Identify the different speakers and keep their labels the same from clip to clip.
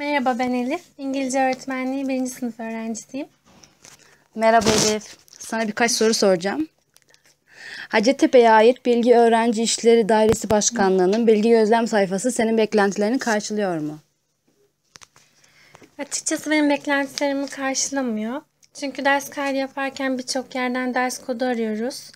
Speaker 1: Merhaba ben Elif. İngilizce öğretmenliği 1. sınıf öğrencisiyim.
Speaker 2: Merhaba Elif. Sana birkaç soru soracağım. Hacettepe'ye ait Bilgi Öğrenci İşleri Dairesi Başkanlığı'nın bilgi gözlem sayfası senin beklentilerini karşılıyor mu?
Speaker 1: Açıkçası benim beklentilerimi karşılamıyor. Çünkü ders kaydı yaparken birçok yerden ders kodu arıyoruz.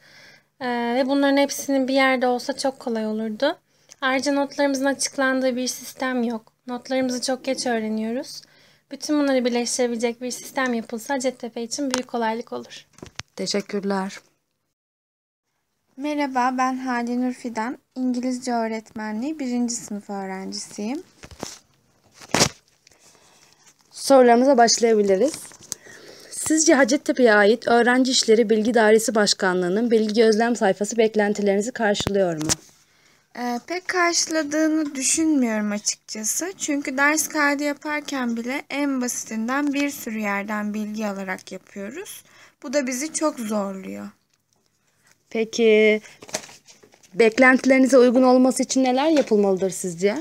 Speaker 1: Ee, ve bunların hepsinin bir yerde olsa çok kolay olurdu. Ayrıca notlarımızın açıklandığı bir sistem yok. Notlarımızı çok geç öğreniyoruz. Bütün bunları birleştirebilecek bir sistem yapılsa Hacettepe için büyük kolaylık olur.
Speaker 2: Teşekkürler.
Speaker 3: Merhaba, ben Hadi Nur Fidan. İngilizce öğretmenliği 1. sınıf öğrencisiyim.
Speaker 2: Sorularımıza başlayabiliriz. Sizce Hacettepe'ye ait Öğrenci İşleri Bilgi Dairesi Başkanlığı'nın bilgi gözlem sayfası beklentilerinizi karşılıyor mu?
Speaker 3: Ee, pek karşıladığını düşünmüyorum açıkçası. Çünkü ders kaydı yaparken bile en basitinden bir sürü yerden bilgi alarak yapıyoruz. Bu da bizi çok zorluyor.
Speaker 2: Peki beklentilerinize uygun olması için neler yapılmalıdır sizce?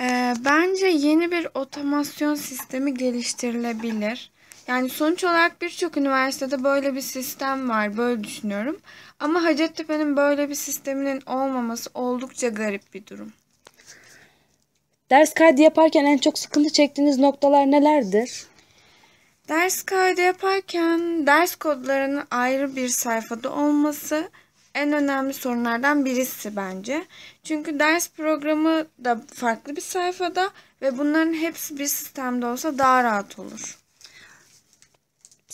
Speaker 3: Ee, bence yeni bir otomasyon sistemi geliştirilebilir. Yani sonuç olarak birçok üniversitede böyle bir sistem var, böyle düşünüyorum. Ama Hacettepe'nin böyle bir sisteminin olmaması oldukça garip bir durum.
Speaker 2: Ders kaydı yaparken en çok sıkıntı çektiğiniz noktalar nelerdir?
Speaker 3: Ders kaydı yaparken ders kodlarının ayrı bir sayfada olması en önemli sorunlardan birisi bence. Çünkü ders programı da farklı bir sayfada ve bunların hepsi bir sistemde olsa daha rahat olur.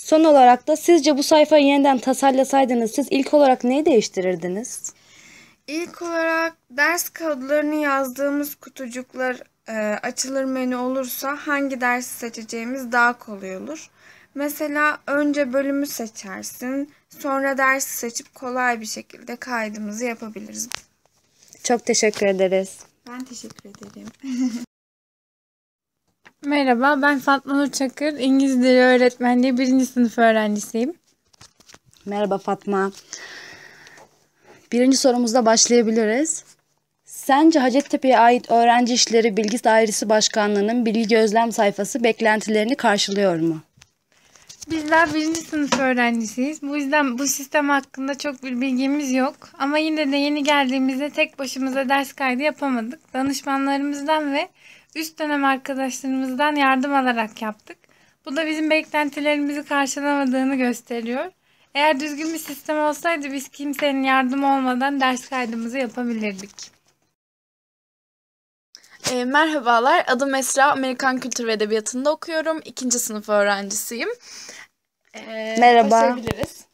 Speaker 2: Son olarak da sizce bu sayfayı yeniden tasarlasaydınız siz ilk olarak neyi değiştirirdiniz?
Speaker 3: İlk olarak ders kodlarını yazdığımız kutucuklar e, açılır menü olursa hangi dersi seçeceğimiz daha kolay olur. Mesela önce bölümü seçersin, sonra dersi seçip kolay bir şekilde kaydımızı yapabiliriz.
Speaker 2: Çok teşekkür ederiz.
Speaker 3: Ben teşekkür ederim.
Speaker 4: Merhaba, ben Fatma Nur Çakır. İngiliz Dili Öğretmenliği 1. sınıf öğrencisiyim.
Speaker 2: Merhaba Fatma. Birinci sorumuzda başlayabiliriz. Sence Hacettepe'ye ait Öğrenci İşleri Bilgi Dairesi Başkanlığı'nın bilgi gözlem sayfası beklentilerini karşılıyor mu?
Speaker 4: Bizler 1. sınıf öğrencisiyiz. Bu yüzden bu sistem hakkında çok bir bilgimiz yok. Ama yine de yeni geldiğimizde tek başımıza ders kaydı yapamadık. Danışmanlarımızdan ve üst dönem arkadaşlarımızdan yardım alarak yaptık. Bu da bizim beklentilerimizi karşılamadığını gösteriyor. Eğer düzgün bir sistem olsaydı biz kimsenin yardımı olmadan ders kaydımızı yapabilirdik.
Speaker 5: E, merhabalar, adım Esra. Amerikan Kültür ve Edebiyatı'nda okuyorum. İkinci sınıf öğrencisiyim. E,
Speaker 2: Merhaba.
Speaker 5: Başlayabiliriz.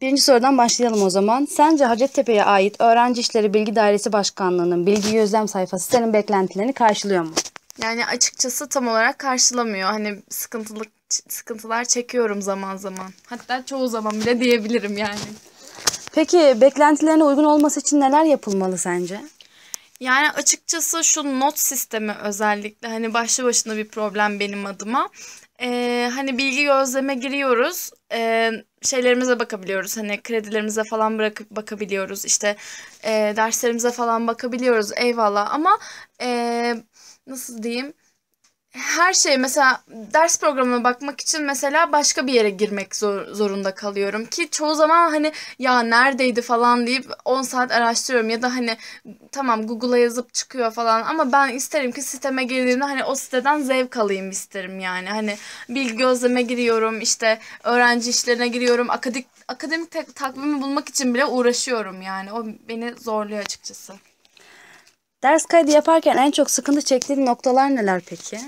Speaker 2: Birinci sorudan başlayalım o zaman. Sence Hacettepe'ye ait Öğrenci İşleri Bilgi Dairesi Başkanlığı'nın bilgi gözlem sayfası senin beklentilerini karşılıyor mu?
Speaker 5: Yani açıkçası tam olarak karşılamıyor. Hani sıkıntılık sıkıntılar çekiyorum zaman zaman. Hatta çoğu zaman bile diyebilirim yani.
Speaker 2: Peki beklentilerine uygun olması için neler yapılmalı sence?
Speaker 5: Yani açıkçası şu not sistemi özellikle hani başlı başına bir problem benim adıma. Ee, hani bilgi gözleme giriyoruz. Ee, şeylerimize bakabiliyoruz. Hani kredilerimize falan bırakıp bakabiliyoruz. İşte e, derslerimize falan bakabiliyoruz. Eyvallah ama e, nasıl diyeyim? Her şey mesela ders programına bakmak için mesela başka bir yere girmek zor, zorunda kalıyorum ki çoğu zaman hani ya neredeydi falan deyip 10 saat araştırıyorum ya da hani tamam Google'a yazıp çıkıyor falan ama ben isterim ki siteme girdiğimde hani o siteden zevk alayım isterim yani hani bilgi gözleme giriyorum işte öğrenci işlerine giriyorum akademik akademik tak- takvimi bulmak için bile uğraşıyorum yani o beni zorluyor açıkçası.
Speaker 2: Ders kaydı yaparken en çok sıkıntı çektiğin noktalar neler peki?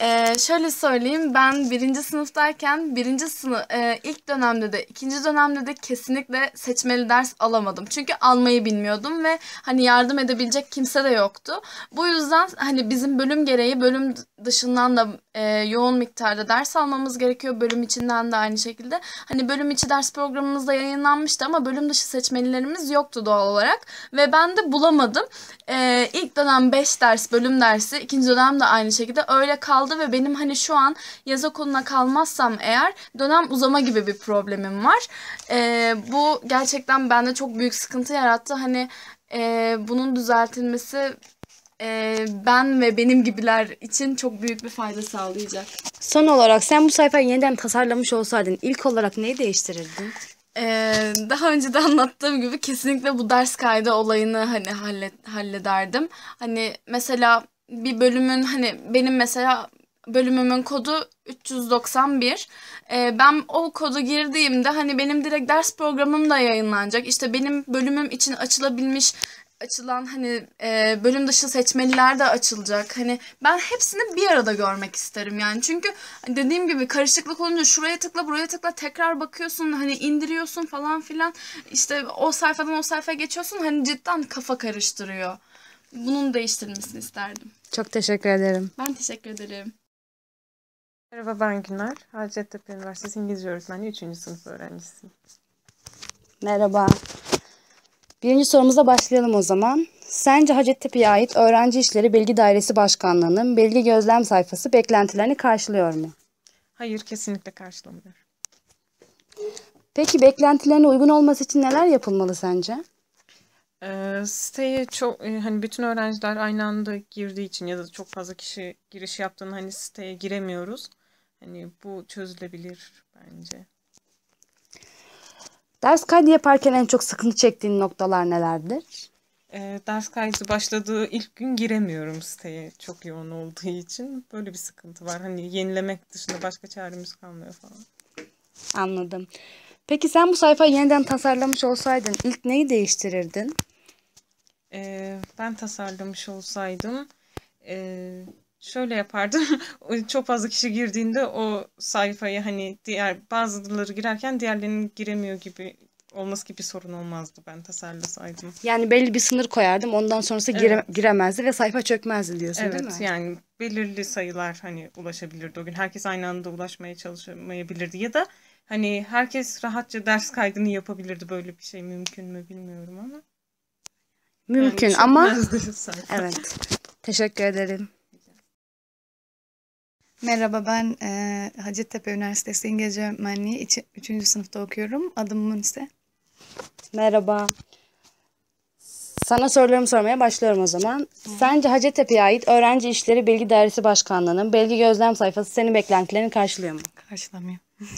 Speaker 5: Ee, şöyle söyleyeyim ben birinci sınıftayken birinci sınıf e, ilk dönemde de ikinci dönemde de kesinlikle seçmeli ders alamadım. Çünkü almayı bilmiyordum ve hani yardım edebilecek kimse de yoktu. Bu yüzden hani bizim bölüm gereği bölüm dışından da e, yoğun miktarda ders almamız gerekiyor. Bölüm içinden de aynı şekilde. Hani bölüm içi ders programımızda yayınlanmıştı ama bölüm dışı seçmelilerimiz yoktu doğal olarak. Ve ben de bulamadım. E, ilk dönem 5 ders bölüm dersi, ikinci dönem de aynı şekilde öyle kaldı ve benim hani şu an yaz okuluna kalmazsam eğer dönem uzama gibi bir problemim var. E, bu gerçekten bende çok büyük sıkıntı yarattı. Hani e, bunun düzeltilmesi e, ben ve benim gibiler için çok büyük bir fayda sağlayacak.
Speaker 2: Son olarak sen bu sayfayı yeniden tasarlamış olsaydın ilk olarak neyi değiştirirdin?
Speaker 5: Ee, daha önce de anlattığım gibi kesinlikle bu ders kaydı olayını hani hallet, hallederdim. Hani mesela bir bölümün hani benim mesela bölümümün kodu 391. Ee, ben o kodu girdiğimde hani benim direkt ders programım da yayınlanacak. İşte benim bölümüm için açılabilmiş açılan hani e, bölüm dışı seçmeliler de açılacak. Hani ben hepsini bir arada görmek isterim yani. Çünkü dediğim gibi karışıklık olunca şuraya tıkla buraya tıkla tekrar bakıyorsun hani indiriyorsun falan filan. İşte o sayfadan o sayfaya geçiyorsun hani cidden kafa karıştırıyor. Bunun değiştirilmesini isterdim.
Speaker 2: Çok teşekkür ederim.
Speaker 5: Ben teşekkür ederim.
Speaker 6: Merhaba ben Güner. Hacettepe Üniversitesi İngilizce Öğretmenliği 3. sınıf öğrencisiyim.
Speaker 2: Merhaba. Birinci sorumuza başlayalım o zaman. Sence Hacettepe'ye ait Öğrenci İşleri Bilgi Dairesi Başkanlığı'nın bilgi gözlem sayfası beklentilerini karşılıyor mu?
Speaker 6: Hayır kesinlikle karşılamıyor.
Speaker 2: Peki beklentilerine uygun olması için neler yapılmalı sence?
Speaker 6: Ee, siteye çok e, hani bütün öğrenciler aynı anda girdiği için ya da çok fazla kişi giriş yaptığında hani siteye giremiyoruz. Hani bu çözülebilir bence.
Speaker 2: Ders kaydı yaparken en çok sıkıntı çektiğin noktalar nelerdir?
Speaker 6: Ee, ders kaydı başladığı ilk gün giremiyorum siteye çok yoğun olduğu için. Böyle bir sıkıntı var. Hani yenilemek dışında başka çaremiz kalmıyor falan.
Speaker 2: Anladım. Peki sen bu sayfayı yeniden tasarlamış olsaydın ilk neyi değiştirirdin?
Speaker 6: Ee, ben tasarlamış olsaydım ee, şöyle yapardım. Çok fazla kişi girdiğinde o sayfayı hani diğer bazıları girerken diğerlerinin giremiyor gibi olması gibi bir sorun olmazdı ben tasarlasaydım.
Speaker 2: Yani belli bir sınır koyardım. Ondan sonrası gire-
Speaker 6: Evet.
Speaker 2: giremezdi ve sayfa çökmezdi diyorsun değil mi?
Speaker 6: Evet yani belirli sayılar hani ulaşabilirdi o gün. Herkes aynı anda ulaşmaya çalışamayabilirdi ya da hani herkes rahatça ders kaydını yapabilirdi. Böyle bir şey mümkün mü bilmiyorum ama.
Speaker 2: Mümkün
Speaker 6: Yani
Speaker 2: ama evet. Teşekkür ederim.
Speaker 7: Merhaba ben eee Hacettepe Üniversitesi İngilizce Öğretmenliği 3. sınıfta okuyorum. Adım Munise.
Speaker 2: Merhaba. Sana sorularımı sormaya başlıyorum o zaman. Sence Hacettepe'ye ait Öğrenci İşleri Bilgi Dairesi Başkanlığı'nın belge gözlem sayfası senin beklentilerini karşılıyor mu?
Speaker 7: Karşılamıyor.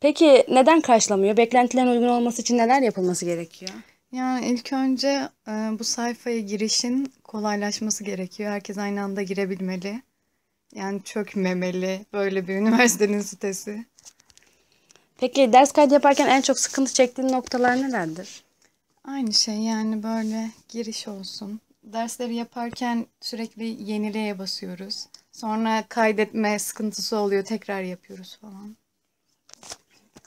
Speaker 2: Peki neden karşılamıyor? Beklentilerin uygun olması için neler yapılması gerekiyor?
Speaker 7: Yani ilk önce eee, bu sayfaya girişin kolaylaşması gerekiyor. Herkes aynı anda girebilmeli. Yani çökmemeli böyle bir üniversitenin sitesi.
Speaker 2: Peki ders kaydı yaparken en çok sıkıntı çektiğin noktalar nelerdir?
Speaker 7: Aynı şey yani böyle giriş olsun. Dersleri yaparken sürekli yenileye basıyoruz. Sonra kaydetme sıkıntısı oluyor. Tekrar yapıyoruz falan.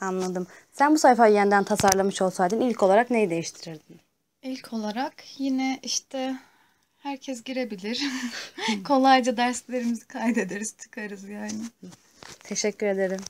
Speaker 2: Anladım. Sen bu sayfayı yeniden tasarlamış olsaydın ilk olarak neyi değiştirirdin?
Speaker 7: İlk olarak yine işte herkes girebilir. Kolayca derslerimizi kaydederiz, çıkarız yani.
Speaker 2: Teşekkür ederim.